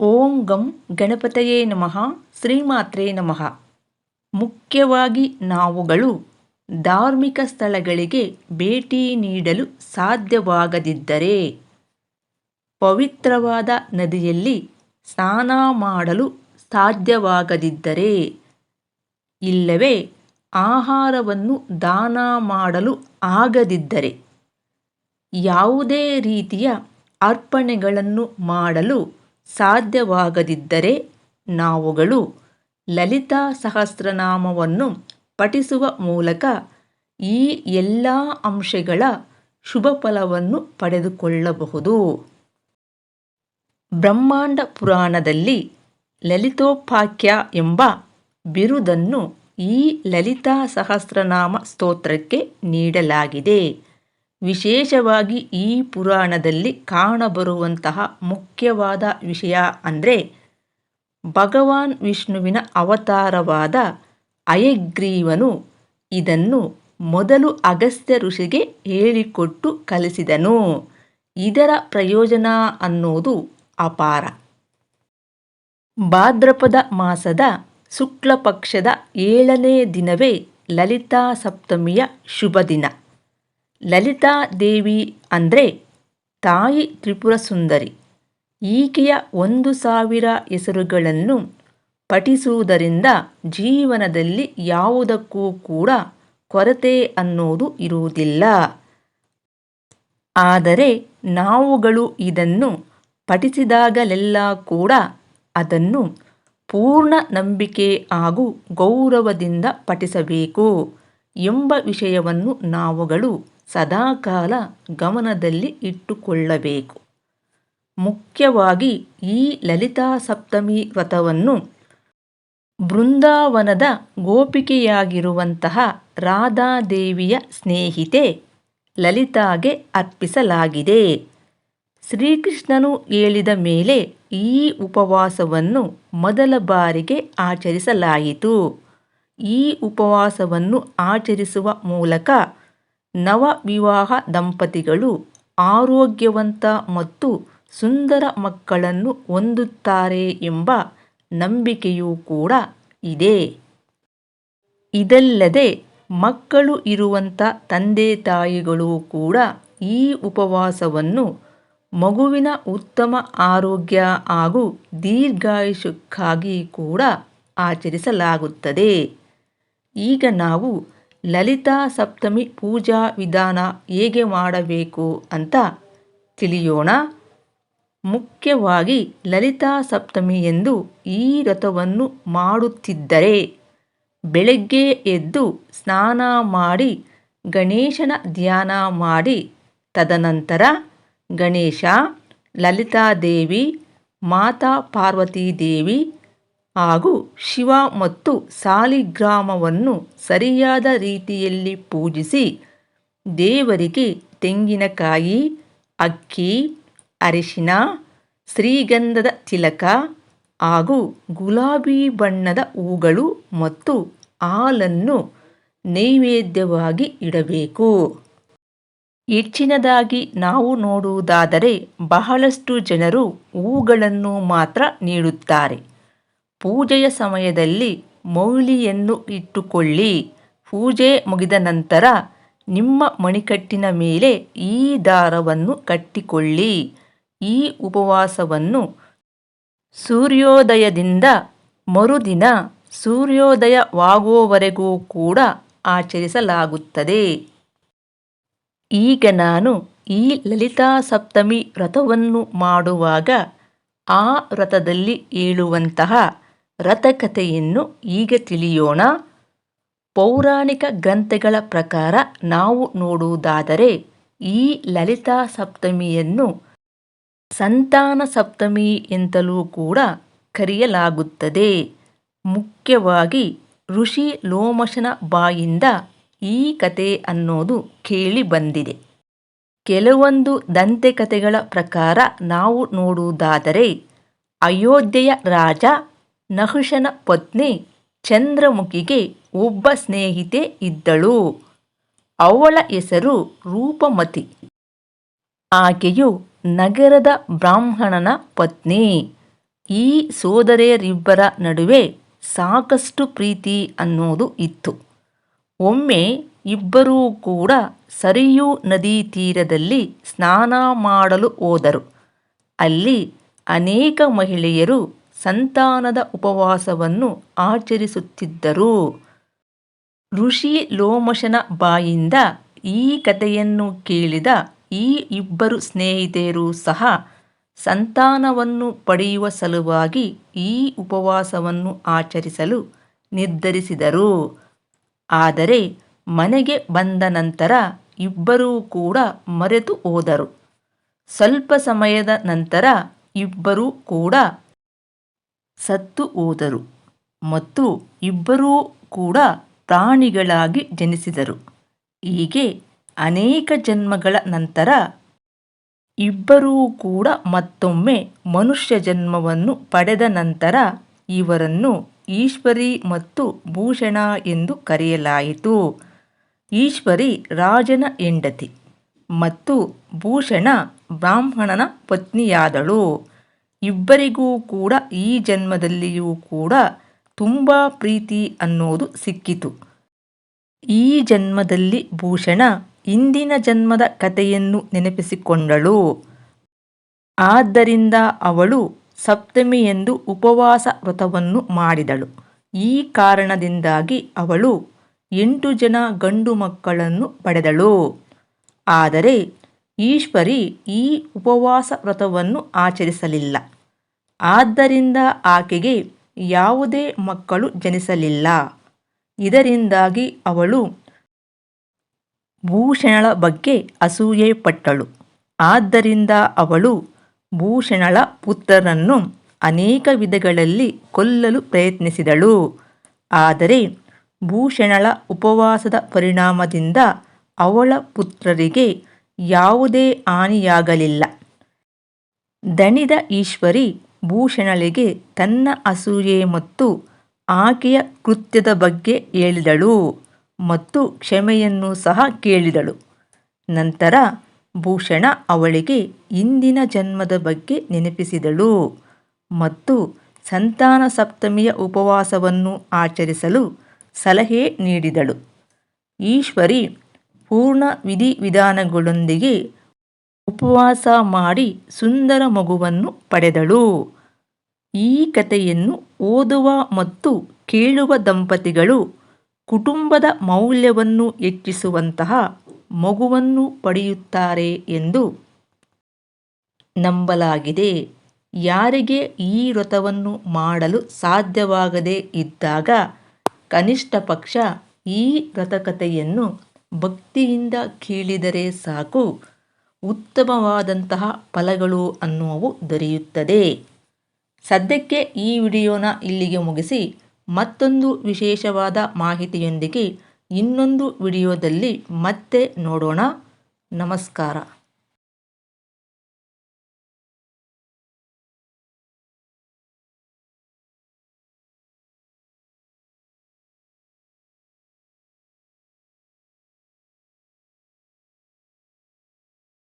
ಓಂ ಗಂ ಗಣಪತಯೇ ನಮಃ, ಶ್ರೀಮಾತ್ರೇ ನಮಃ. ಮುಖ್ಯವಾಗಿ ನಾವುಗಳು ಧಾರ್ಮಿಕ ಸ್ಥಳಗಳಿಗೆ ಭೇಟಿ ನೀಡಲು ಸಾಧ್ಯವಾಗದಿದ್ದರೆ ಪವಿತ್ರವಾದ ನದಿಯಲ್ಲಿ ಸ್ನಾನ ಮಾಡಲು ಸಾಧ್ಯವಾಗದಿದ್ದರೆ ಇಲ್ಲವೇ ಆಹಾರವನ್ನು ದಾನ ಮಾಡಲು ಆಗದಿದ್ದರೆ ಯಾವುದೇ ರೀತಿಯ ಅರ್ಪಣೆಗಳನ್ನು ಮಾಡಲು ಸಾಧ್ಯವಾಗದಿದ್ದರೆ ನಾವುಗಳು ಲಲಿತಾ ಸಹಸ್ರನಾಮವನ್ನು ಪಠಿಸುವ ಮೂಲಕ ಈ ಎಲ್ಲ ಅಂಶಗಳ ಶುಭ ಫಲವನ್ನು ಪಡೆದುಕೊಳ್ಳಬಹುದು. ಬ್ರಹ್ಮಾಂಡ ಪುರಾಣದಲ್ಲಿ ಲಲಿತೋಪಾಖ್ಯ ಎಂಬ ಬಿರುದನ್ನು ಈ ಲಲಿತಾ ಸಹಸ್ರನಾಮ ಸ್ತೋತ್ರಕ್ಕೆ ನೀಡಲಾಗಿದೆ. ವಿಶೇಷವಾಗಿ ಈ ಪುರಾಣದಲ್ಲಿ ಕಾಣಬರುವಂತಹ ಮುಖ್ಯವಾದ ವಿಷಯ ಅಂದರೆ ಭಗವಾನ್ ವಿಷ್ಣುವಿನ ಅವತಾರವಾದ ಅಯಗ್ರೀವನು ಇದನ್ನು ಮೊದಲು ಅಗಸ್ತ್ಯ ಋಷಿಗೆ ಹೇಳಿಕೊಟ್ಟು ಕಲಿಸಿದನು. ಇದರ ಪ್ರಯೋಜನ ಅನ್ನೋದು ಅಪಾರ. ಭಾದ್ರಪದ ಮಾಸದ ಶುಕ್ಲಪಕ್ಷದ ಏಳನೇ ದಿನವೇ ಲಲಿತಾ ಸಪ್ತಮಿಯ ಶುಭ ದಿನ ಲಲಿತಾ ದೇವಿ ಅಂದರೆ ತಾಯಿ ತ್ರಿಪುರ ಸುಂದರಿ ಈಕೆಯ ಒಂದು ಸಾವಿರ ಹೆಸರುಗಳನ್ನು ಪಠಿಸುವುದರಿಂದ ಜೀವನದಲ್ಲಿ ಯಾವುದಕ್ಕೂ ಕೂಡ ಕೊರತೆ ಅನ್ನೋದು ಇರುವುದಿಲ್ಲ. ಆದರೆ ನಾವುಗಳು ಇದನ್ನು ಪಠಿಸಿದಾಗಲೆಲ್ಲ ಕೂಡ ಅದನ್ನು ಪೂರ್ಣ ನಂಬಿಕೆ ಹಾಗೂ ಗೌರವದಿಂದ ಪಠಿಸಬೇಕು ಎಂಬ ವಿಷಯವನ್ನು ನಾವುಗಳು ಸದಾಕಾಲ ಗಮನದಲ್ಲಿ ಇಟ್ಟುಕೊಳ್ಳಬೇಕು. ಮುಖ್ಯವಾಗಿ ಈ ಲಲಿತಾ ಸಪ್ತಮಿ ವ್ರತವನ್ನು ಬೃಂದಾವನದ ಗೋಪಿಕೆಯಾಗಿರುವಂತಹ ರಾಧಾದೇವಿಯ ಸ್ನೇಹಿತೆ ಲಲಿತಾಗೆ ಅರ್ಪಿಸಲಾಗಿದೆ. ಶ್ರೀಕೃಷ್ಣನು ಹೇಳಿದ ಮೇಲೆ ಈ ಉಪವಾಸವನ್ನು ಮೊದಲ ಬಾರಿಗೆ ಆಚರಿಸಲಾಯಿತು. ಈ ಉಪವಾಸವನ್ನು ಆಚರಿಸುವ ಮೂಲಕ ನವವಿವಾಹ ದಂಪತಿಗಳು ಆರೋಗ್ಯವಂತ ಮತ್ತು ಸುಂದರ ಮಕ್ಕಳನ್ನು ಹೊಂದುತ್ತಾರೆ ಎಂಬ ನಂಬಿಕೆಯೂ ಕೂಡ ಇದೆ. ಇದಲ್ಲದೆ ಮಕ್ಕಳು ಇರುವಂಥ ತಂದೆ ತಾಯಿಗಳು ಕೂಡ ಈ ಉಪವಾಸವನ್ನು ಮಗುವಿನ ಉತ್ತಮ ಆರೋಗ್ಯ ಹಾಗೂ ದೀರ್ಘಾಯುಷ್ಯಕ್ಕಾಗಿ ಕೂಡ ಆಚರಿಸಲಾಗುತ್ತದೆ. ಈಗ ನಾವು ಲಲಿತಾ ಸಪ್ತಮಿ ಪೂಜಾ ವಿಧಾನ ಹೇಗೆ ಮಾಡಬೇಕು ಅಂತ ತಿಳಿಯೋಣ. ಮುಖ್ಯವಾಗಿ ಲಲಿತಾ ಸಪ್ತಮಿ ಎಂದು ಈ ವ್ರತವನ್ನು ಮಾಡುತ್ತಿದ್ದರೆ ಬೆಳಗ್ಗೆ ಎದ್ದು ಸ್ನಾನ ಮಾಡಿ ಗಣೇಶನ ಧ್ಯಾನ ಮಾಡಿ ತದನಂತರ ಗಣೇಶ ಲಲಿತಾದೇವಿ ಮಾತಾ ಪಾರ್ವತೀದೇವಿ ಹಾಗೂ ಶಿವ ಮತ್ತು ಸಾಲಿಗ್ರಾಮವನ್ನು ಸರಿಯಾದ ರೀತಿಯಲ್ಲಿ ಪೂಜಿಸಿ ದೇವರಿಗೆ ತೆಂಗಿನಕಾಯಿ, ಅಕ್ಕಿ, ಅರಿಶಿನ, ಶ್ರೀಗಂಧದ ತಿಲಕ ಹಾಗೂ ಗುಲಾಬಿ ಬಣ್ಣದ ಹೂಗಳು ಮತ್ತು ಹಾಲನ್ನು ನೈವೇದ್ಯವಾಗಿ ಇಡಬೇಕು. ಹೆಚ್ಚಿನದಾಗಿ ನಾವು ನೋಡುವುದಾದರೆ ಬಹಳಷ್ಟು ಜನರು ಹೂಗಳನ್ನು ಮಾತ್ರ ನೀಡುತ್ತಾರೆ. ಪೂಜೆಯ ಸಮಯದಲ್ಲಿ ಮೌಲಿಯನ್ನು ಇಟ್ಟುಕೊಳ್ಳಿ. ಪೂಜೆ ಮುಗಿದ ನಂತರ ನಿಮ್ಮ ಮಣಿಕಟ್ಟಿನ ಮೇಲೆ ಈ ದಾರವನ್ನು ಕಟ್ಟಿಕೊಳ್ಳಿ. ಈ ಉಪವಾಸವನ್ನು ಸೂರ್ಯೋದಯದಿಂದ ಮರುದಿನ ಸೂರ್ಯೋದಯವಾಗುವವರೆಗೂ ಕೂಡ ಆಚರಿಸಲಾಗುತ್ತದೆ. ಈಗ ನಾನು ಈ ಲಲಿತಾ ಸಪ್ತಮಿ ವ್ರತವನ್ನು ಮಾಡುವಾಗ ಆ ವ್ರತದಲ್ಲಿ ಹೇಳುವಂತಹ ವ್ರತಕಥೆಯನ್ನು ಈಗ ತಿಳಿಯೋಣ. ಪೌರಾಣಿಕ ಗ್ರಂಥಗಳ ಪ್ರಕಾರ ನಾವು ನೋಡುವುದಾದರೆ ಈ ಲಲಿತಾ ಸಪ್ತಮಿಯನ್ನು ಸಂತಾನ ಸಪ್ತಮಿ ಎಂತಲೂ ಕೂಡ ಕರೆಯಲಾಗುತ್ತದೆ. ಮುಖ್ಯವಾಗಿ ಋಷಿ ಲೋಮಶನ ಬಾಯಿಂದ ಈ ಕತೆ ಅನ್ನೋದು ಕೇಳಿ ಬಂದಿದೆ. ಕೆಲವೊಂದು ದಂತೆಕಥೆಗಳ ಪ್ರಕಾರ ನಾವು ನೋಡುವುದಾದರೆ ಅಯೋಧ್ಯೆಯ ರಾಜ ನಹುಷನ ಪತ್ನಿ ಚಂದ್ರಮುಖಿಗೆ ಒಬ್ಬ ಸ್ನೇಹಿತೆ ಇದ್ದಳು. ಅವಳ ಹೆಸರು ರೂಪಮತಿ. ಆಕೆಯು ನಗರದ ಬ್ರಾಹ್ಮಣನ ಪತ್ನಿ. ಈ ಸೋದರಿಯರಿಬ್ಬರ ನಡುವೆ ಸಾಕಷ್ಟು ಪ್ರೀತಿ ಅನ್ನೋದು ಇತ್ತು. ಒಮ್ಮೆ ಇಬ್ಬರೂ ಕೂಡ ಸರಿಯೂ ನದಿ ತೀರದಲ್ಲಿ ಸ್ನಾನ ಮಾಡಲು ಹೋದರು. ಅಲ್ಲಿ ಅನೇಕ ಮಹಿಳೆಯರು ಸಂತಾನದ ಉಪವಾಸವನ್ನು ಆಚರಿಸುತ್ತಿದ್ದರು. ಋಷಿ ಲೋಮಶನ ಬಾಯಿಂದ ಈ ಕಥೆಯನ್ನು ಕೇಳಿದ ಈ ಇಬ್ಬರು ಸ್ನೇಹಿತೆಯರು ಸಹ ಸಂತಾನವನ್ನು ಪಡೆಯುವ ಸಲುವಾಗಿ ಈ ಉಪವಾಸವನ್ನು ಆಚರಿಸಲು ನಿರ್ಧರಿಸಿದರು. ಆದರೆ ಮನೆಗೆ ಬಂದ ನಂತರ ಇಬ್ಬರೂ ಕೂಡ ಮರೆತು ಹೋದರು. ಸ್ವಲ್ಪ ಸಮಯದ ನಂತರ ಇಬ್ಬರೂ ಕೂಡ ಸತ್ತು ಹೋದರು. ಮತ್ತು ಇಬ್ಬರೂ ಕೂಡ ಪ್ರಾಣಿಗಳಾಗಿ ಜನಿಸಿದರು. ಹೀಗೆ ಅನೇಕ ಜನ್ಮಗಳ ನಂತರ ಇಬ್ಬರೂ ಕೂಡ ಮತ್ತೊಮ್ಮೆ ಮನುಷ್ಯ ಜನ್ಮವನ್ನು ಪಡೆದ ನಂತರ ಇವರನ್ನು ಈಶ್ವರಿ ಮತ್ತು ಭೂಷಣ ಎಂದು ಕರೆಯಲಾಯಿತು. ಈಶ್ವರಿ ರಾಜನ ಹೆಂಡತಿ ಮತ್ತು ಭೂಷಣ ಬ್ರಾಹ್ಮಣನ ಪತ್ನಿಯಾದಳು. ಇಬ್ಬರಿಗೂ ಕೂಡ ಈ ಜನ್ಮದಲ್ಲಿಯೂ ಕೂಡ ತುಂಬ ಪ್ರೀತಿ ಅನ್ನೋದು ಸಿಕ್ಕಿತು. ಈ ಜನ್ಮದಲ್ಲಿ ಭೂಷಣ ಇಂದಿನ ಜನ್ಮದ ಕಥೆಯನ್ನು ನೆನಪಿಸಿಕೊಂಡಳು. ಆದ್ದರಿಂದ ಅವಳು ಸಪ್ತಮಿ ಎಂದು ಉಪವಾಸ ವ್ರತವನ್ನು ಮಾಡಿದಳು. ಈ ಕಾರಣದಿಂದಾಗಿ ಅವಳು ಎಂಟು ಜನ ಗಂಡು ಮಕ್ಕಳನ್ನು ಪಡೆದಳು. ಆದರೆ ಈಶ್ವರಿ ಈ ಉಪವಾಸ ವ್ರತವನ್ನು ಆಚರಿಸಲಿಲ್ಲ. ಆದ್ದರಿಂದ ಆಕೆಗೆ ಯಾವುದೇ ಮಕ್ಕಳು ಜನಿಸಲಿಲ್ಲ. ಇದರಿಂದಾಗಿ ಅವಳು ಭೂಷಣಳ ಬಗ್ಗೆ ಅಸೂಯೆ ಪಟ್ಟಳು ಆದ್ದರಿಂದ ಅವಳು ಭೂಷಣಳ ಪುತ್ರರನ್ನು ಅನೇಕ ವಿಧಗಳಲ್ಲಿ ಕೊಲ್ಲಲು ಪ್ರಯತ್ನಿಸಿದಳು. ಆದರೆ ಭೂಷಣಳ ಉಪವಾಸದ ಪರಿಣಾಮದಿಂದ ಅವಳ ಪುತ್ರರಿಗೆ ಯಾವುದೇ ಹಾನಿಯಾಗಲಿಲ್ಲ. ದಣಿದ ಈಶ್ವರಿ ಭೂಷಣಳಿಗೆ ತನ್ನ ಅಸೂಯೆ ಮತ್ತು ಆಕೆಯ ಕೃತ್ಯದ ಬಗ್ಗೆ ಹೇಳಿದಳು ಮತ್ತು ಕ್ಷಮೆಯನ್ನು ಸಹ ಕೇಳಿದಳು. ನಂತರ ಭೂಷಣ ಅವಳಿಗೆ ಇಂದಿನ ಜನ್ಮದ ಬಗ್ಗೆ ನೆನಪಿಸಿದಳು ಮತ್ತು ಸಂತಾನ ಸಪ್ತಮಿಯ ಉಪವಾಸವನ್ನು ಆಚರಿಸಲು ಸಲಹೆ ನೀಡಿದಳು. ಈಶ್ವರಿ ಪೂರ್ಣ ವಿಧಿವಿಧಾನಗಳೊಂದಿಗೆ ಉಪವಾಸ ಮಾಡಿ ಸುಂದರ ಮಗುವನ್ನು ಪಡೆದಳು. ಈ ಕಥೆಯನ್ನು ಓದುವ ಮತ್ತು ಕೇಳುವ ದಂಪತಿಗಳು ಕುಟುಂಬದ ಮೌಲ್ಯವನ್ನು ಹೆಚ್ಚಿಸುವಂತಹ ಮಗುವನ್ನು ಪಡೆಯುತ್ತಾರೆ ಎಂದು ನಂಬಲಾಗಿದೆ. ಯಾರಿಗೆ ಈ ವ್ರತವನ್ನು ಮಾಡಲು ಸಾಧ್ಯವಾಗದೇ ಇದ್ದಾಗ ಕನಿಷ್ಠ ಪಕ್ಷ ಈ ವ್ರತಕಥೆಯನ್ನು ಭಕ್ತಿಯಿಂದ ಕೇಳಿದರೆ ಸಾಕು. ಉತ್ತಮವಾದಂತಹ ಫಲಗಳು ಅನ್ನುವು ದೊರೆಯುತ್ತದೆ. ಸದ್ಯಕ್ಕೆ ಈ ವಿಡಿಯೋನ ಇಲ್ಲಿಗೆ ಮುಗಿಸಿ, ಮತ್ತೊಂದು ವಿಶೇಷವಾದ ಮಾಹಿತಿಯೊಂದಿಗೆ ಇನ್ನೊಂದು ವಿಡಿಯೋದಲ್ಲಿ ಮತ್ತೆ ನೋಡೋಣ. ನಮಸ್ಕಾರ.